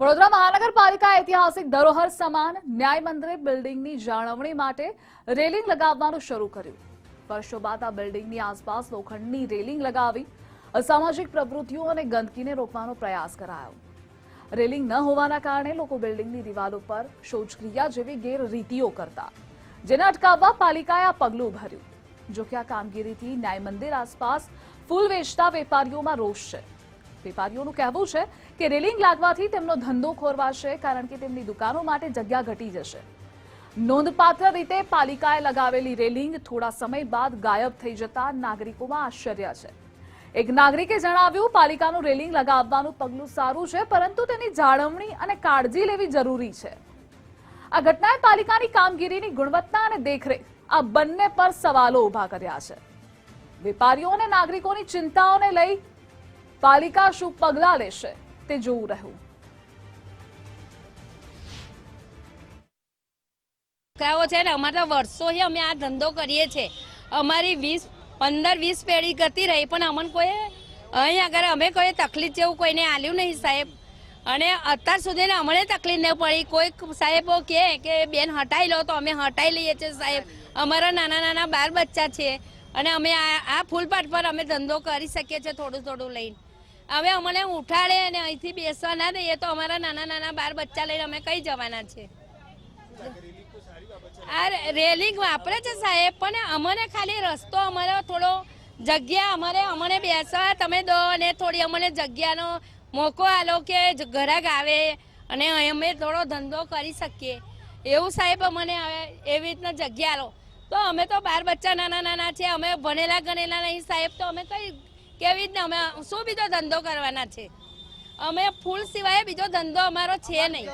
વડોદરા મહાનગરપાલિકા ઐતિહાસિક ધરોહર સમાન ન્યાય મંદિર બિલ્ડિંગની જાળવણી માટે રેલિંગ લગાવવાનું શરૂ કર્યું. વર્ષો બાદ આ બિલ્ડિંગની આસપાસ લોખંડની રેલિંગ લગાવી અસામાજિક પ્રવૃત્તિઓ અને ગંદકીને રોકવાનો પ્રયાસ કરાયો. રેલિંગ ન હોવાના કારણે લોકો બિલ્ડિંગની દિવાલો પર શૌચક્રિયા જેવી ગેરરીતિઓ કરતા, જેને અટકાવવા પાલિકાએ આ પગલું ભર્યું. જોકે આ કામગીરીથી ન્યાય મંદિર આસપાસ ફૂલ વેચતા વેપારીઓમાં રોષ છે. વેપારીઓનું કહેવું છે કે રેલિંગ લાગવાથી તેમનો ધંધો ખોરવાશે કારણ કે તેમની દુકાનો માટે જગ્યા ઘટી જશે. નોંધપાત્ર રીતે પાલિકાએ લગાવેલી રેલિંગ થોડા સમય બાદ ગાયબ થઈ જતા નાગરિકોમાં આશ્ચર્ય છે. એક નાગરિકે જણાવ્યું, પાલિકાનું રેલિંગ લગાવવાનું પગલું સારું છે, પરંતુ તેની જાળવણી અને કાળજી લેવી જરૂરી છે. આ ઘટનાએ પાલિકાની કામગીરીની ગુણવત્તા અને દેખરેખ આ બંને પર સવાલો ઊભા કર્યા છે. વેપારીઓ અને નાગરિકોની ચિંતાઓને લઈ પાલિકા શું પગલાં લેશે તે જોવું રહ્યું. છોકરાઓ છે ને, અમારા વર્ષોથી અમે આ ધંધો કરીએ છીએ. અમારી વીસ, પંદર, વીસ પેઢી ગતી રહી, પણ અમને કોઈ, અહીં આગળ અમે કોઈ તકલીફ જેવું કોઈને આલ્યું નહીં સાહેબ. અને અત્યાર સુધી અમને તકલીફ નહીં પડી. કોઈક સાહેબો કહે કે, બેન, હટાઈ લો તો અમે હટાવી લઈએ છીએ સાહેબ. અમારા નાના નાના બાર બચ્ચા છે. અને અમે આ ફૂલપાટ પર અમે ધંધો કરી શકીએ છીએ થોડું થોડું લઈને. હવે અમને ઉઠાડે અને અહીંથી બેસવા ના દઈએ તો અમારા નાના નાના બાર બચ્ચા લઈને અમે કઈ જવાના છે? આ રેલિંગ વાપરે છે સાહેબ, પણ અમને ખાલી રસ્તો, અમારો થોડો જગ્યા, અમારે, અમને બેસવા તમે દો અને થોડી અમને જગ્યાનો મોકો આલો કે ઘરાક આવે અને અમે થોડો ધંધો કરી શકીએ. એવું સાહેબ અમને એવી રીતના જગ્યા આલો. તો અમે તો બાર બચ્ચા નાના નાના છે, અમે ભણેલા ગણેલા નહીં સાહેબ, તો અમે કઈ કેવી રીતના અમે શું બીજો ધંધો કરવાના છે? અમે ફૂલ સિવાય બીજો ધંધો અમારો છે નહીં.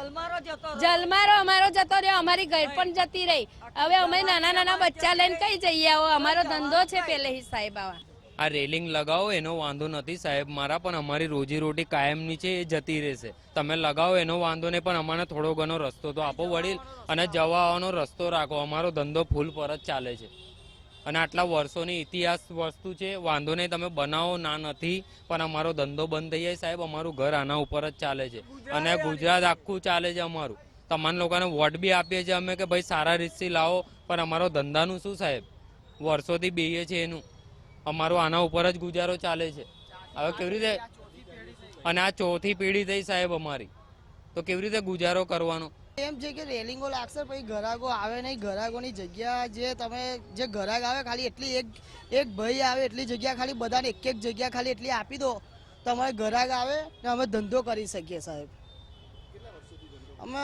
જલમારો અમારો જતો રહ્યો અમારી ઘર પણ જતી રહી. હવે અમે નાના નાના બચ્ચા લઈને કઈ જઈએ? આવો અમારો ધંધો છે પેલેથી સાહેબ આવા. આ રેલિંગ લગાવો એનો વાંધો નથી સાહેબ મારા પણ અમારી રોજીરોટી કાયમની છે એ જતી રહેશે. તમે લગાવો એનો વાંધો નહીં પણ અમારે થોડો ઘણો રસ્તો તો આપો વડીલ અને જવા આવવાનો રસ્તો રાખો. અમારો ધંધો ફૂલ પર જ ચાલે છે. અને આટલા વર્ષોની ઇતિહાસ વસ્તુ છે વાંધો નહીં તમે બનાવો ના નથી પણ અમારો ધંધો બંધ થઈ જાય સાહેબ અમારું ઘર આના ઉપર જ ચાલે છે. અને ગુજરાત આખું ચાલે છે અમારું. તમારા લોકોને વોટ બી આપીએ છીએ અમે કે ભાઈ સારા રીતથી લાવો પણ અમારો ધંધાનું શું સાહેબ? વર્ષોથી બેહીએ છીએ એનું. અમારો આના ઉપર જ ગુજારો ચાલે છે. હવે કેવી રીતે? અને આ ચોથી પેઢી થઈ સાહેબ અમારી. તો કેવી રીતે ગુજારો કરવાનો? એમ છે કે રેલિંગો લાગશે, પછી ઘરાકો આવે નહીં. ઘરાકોની જગ્યા જે તમે, જે ઘરાક આવે ખાલી એટલી એક એક ભાઈ આવે એટલી જગ્યા ખાલી, બધાને એક એક જગ્યા ખાલી એટલી આપી દો તમારે ઘરાક આવે ને અમે ધંધો કરી શકીએ સાહેબ. અમે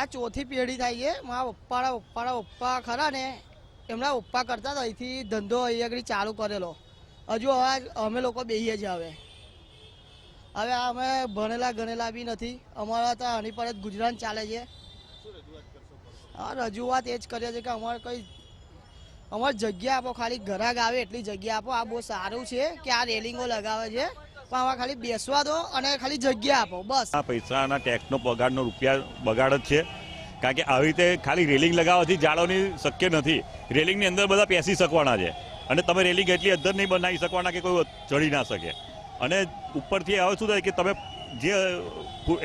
આ ચોથી પેઢી થાય છે. મારા પપ્પાના પપ્પાના પપ્પા ખરા ને, એમના પપ્પા કરતા હતા, અહીંથી ધંધો અહીં આગળ ચાલુ કરેલો. હજુ હવે અમે લોકો બેહીએ જ આવે. હવે અમે ભણેલા ગણેલા બી નથી. અમારા તો આની પર જ ગુજરાન ચાલે છે. રજૂઆત એ જ કરીએ છીએ કે અમારે કઈ અમારે જગ્યા આપો, ખાલી ઘરાક આવે એટલી જગ્યા આપો. આ બહુ સારું છે કે આ રેલિંગો લગાવે છે. પણ આમાં ખાલી બેસવા દો અને ખાલી જગ્યા આપો, બસ. આ પૈસાના ટેક્સનો બગાડનો રૂપિયા બગાડ જ છે. કારણ કે આવી રીતે ખાલી રેલિંગ લગાવવાથી જાળવણી શક્ય નથી. રેલિંગની અંદર બધા બેસી શકવાના છે. અને તમે રેલિંગ એટલી અંદર નહીં બનાવી શકવાના કે કોઈ ચડી ના શકે. અને ઉપરથી હવે શું થાય કે તમે જે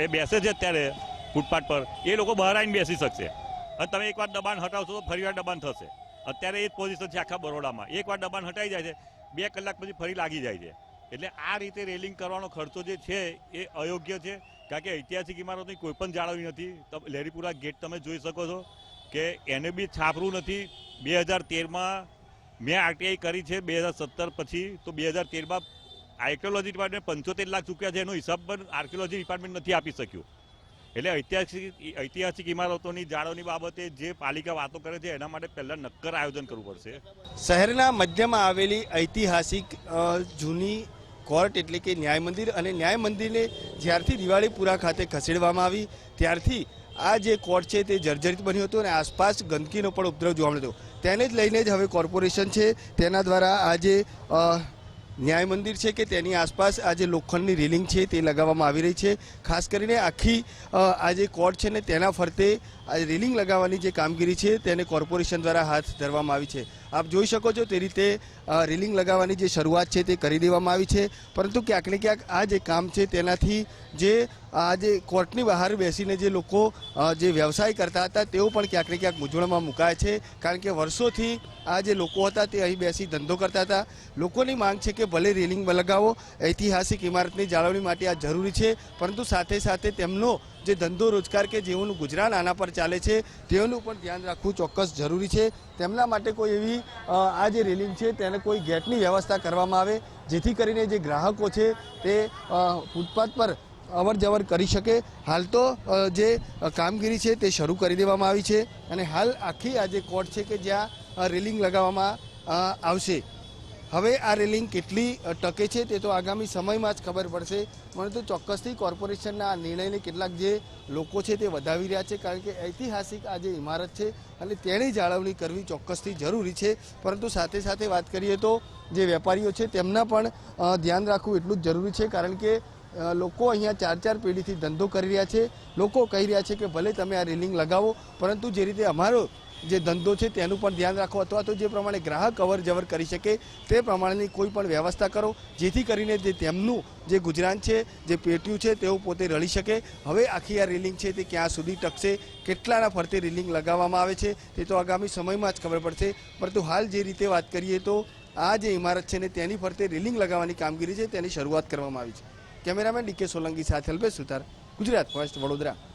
એ બેસે છે અત્યારે ફૂટપાથ પર, એ લોકો બહાર આવીને બેસી શકશે. અને તમે એકવાર દબાણ હટાવશો તો ફરીવાર દબાણ થશે. અત્યારે એ જ પોઝિશન છે આખા બરોડામાં. એકવાર દબાણ હટાઈ જાય છે, બે કલાક પછી ફરી લાગી જાય છે. એટલે આ રીતે રેલિંગ કરવાનો ખર્ચો જે છે એ અયોગ્ય છે, કારણ કે ઐતિહાસિક ઇમારતની કોઈ પણ જાળવણી નથી. લહેરીપુરા ગેટ તમે જોઈ શકો છો કે એને બી છાપરું નથી. બે હજાર તેરમાં મેં આરટીઆઈ કરી છે બે હજાર સત્તર પછી. તો બે હજાર તેરમાં આર્કિયોલોજી ડિપાર્ટમેન્ટ પંચોતેર લાખ ચૂક્યા છે, એનો હિસાબ પણ આર્કિયોલોજી ડિપાર્ટમેન્ટ નથી આપી શક્યું. એટલે ઐતિહાસિક ઐતિહાસિક ઇમારતોની જાળવણી બાબતે જે પાલિકા વાતો કરે છે એના માટે પહેલાં નક્કર આયોજન કરવું પડશે. શહેરના મધ્યમાં આવેલી ઐતિહાસિક જૂની કોર્ટ એટલે કે ન્યાય મંદિર અને ન્યાય મંદિરને જ્યારથી દિવાળીપુરા ખાતે ખસેડવામાં આવી ત્યારથી આ જે કોર્ટ છે તે જર્જરિત બન્યું હતું અને આસપાસ ગંદકીનો પણ ઉપદ્રવ જોવા મળ્યો હતો. તેને જ લઈને જ હવે કોર્પોરેશન છે તેના દ્વારા આ જે અ, ન્યાય મંદિર છે કે તેની આસપાસ આ જે લોખંડની રેલિંગ છે તે લગાવવામાં આવી રહી છે. ખાસ કરીને આખી આ જે કોર્ટ છે ને તેના ફરતે આ રેલિંગ લગાવવાની જે કામગીરી છે તેને કોર્પોરેશન દ્વારા હાથ ધરવામાં આવી છે. આપ જોઈ શકો છો તે રીતે રિલિંગ લગાવવાની જે શરૂઆત છે તે કરી દેવામાં આવી છે. પરંતુ ક્યાંક ને ક્યાંક આ જે કામ છે તેનાથી જે આ જે કોર્ટની બહાર બેસીને જે લોકો જે વ્યવસાય કરતા હતા તેઓ પણ ક્યાંક ને ક્યાંક મૂંઝવણમાં મુકાય છે. કારણ કે વર્ષોથી આ જે લોકો હતા તે અહીં બેસી ધંધો કરતા હતા. લોકોની માંગ છે કે ભલે રેલિંગ લગાવો, ઐતિહાસિક ઇમારતની જાળવણી માટે આ જરૂરી છે, પરંતુ સાથે સાથે તેમનો જે ધંધો રોજગાર કે જેઓનું ગુજરાન આના પર ચાલે છે, તેઓનું પણ ધ્યાન રાખવું ચોક્કસ જરૂરી છે. તેમના માટે કોઈ એવી આ જે રેલિંગ છે, તેને કોઈ ગેટની વ્યવસ્થા કરવામાં આવે, જેથી કરીને જે ગ્રાહકો છે, તે ફૂટપાથ પર અવર જવર કરી શકે. હાલ તો જે કામગીરી છે, તે શરૂ કરી દેવામાં આવી છે. અને હાલ આખી આ જે કોર્ટ છે કે જ્યાં રેલિંગ લગાવવામાં આવશે. હવે આ રેલિંગ કેટલી ટકે છે તે તો આગામી સમયમાં જ ખબર પડશે. પરંતુ ચોક્કસથી કોર્પોરેશનના આ નિર્ણયને કેટલાક જે લોકો છે તે વધાવી રહ્યા છે, કારણ કે ઐતિહાસિક આ જે ઇમારત છે અને તેની જાળવણી કરવી ચોક્કસથી જરૂરી છે. પરંતુ સાથે સાથે વાત કરીએ તો જે વેપારીઓ છે તેમના પણ ધ્યાન રાખવું એટલું જ જરૂરી છે, કારણ કે લોકો અહીંયા ચાર ચાર પેઢીથી ધંધો કરી રહ્યા છે. લોકો કહી રહ્યા છે કે ભલે તમે આ રેલિંગ લગાવો, પરંતુ જે રીતે અમારો જે ધંધો છે તેનું પણ ધ્યાન રાખો અથવા તો જે પ્રમાણે ગ્રાહક અવર જવર કરી શકે તે પ્રમાણેની કોઈ પણ વ્યવસ્થા કરો, જેથી કરીને જે તેમનું જે ગુજરાન છે, જે પેટ્યું છે, તેઓ પોતે રળી શકે. હવે આખી આ રેલિંગ છે તે ક્યાં સુધી ટકશે, કેટલાના ફરતે રેલિંગ લગાવવામાં આવે છે, તે તો આગામી સમયમાં જ ખબર પડશે. પરંતુ હાલ જે રીતે વાત કરીએ તો આ જે ઇમારત છે ને તેની ફરતે રેલિંગ લગાવવાની કામગીરી છે, તેની શરૂઆત કરવામાં આવી છે. કેમેરામેન ડીકે સોલંકી સાથે અલ્પેશ સુતાર ગુજરાત ફર્સ્ટ વડોદરા.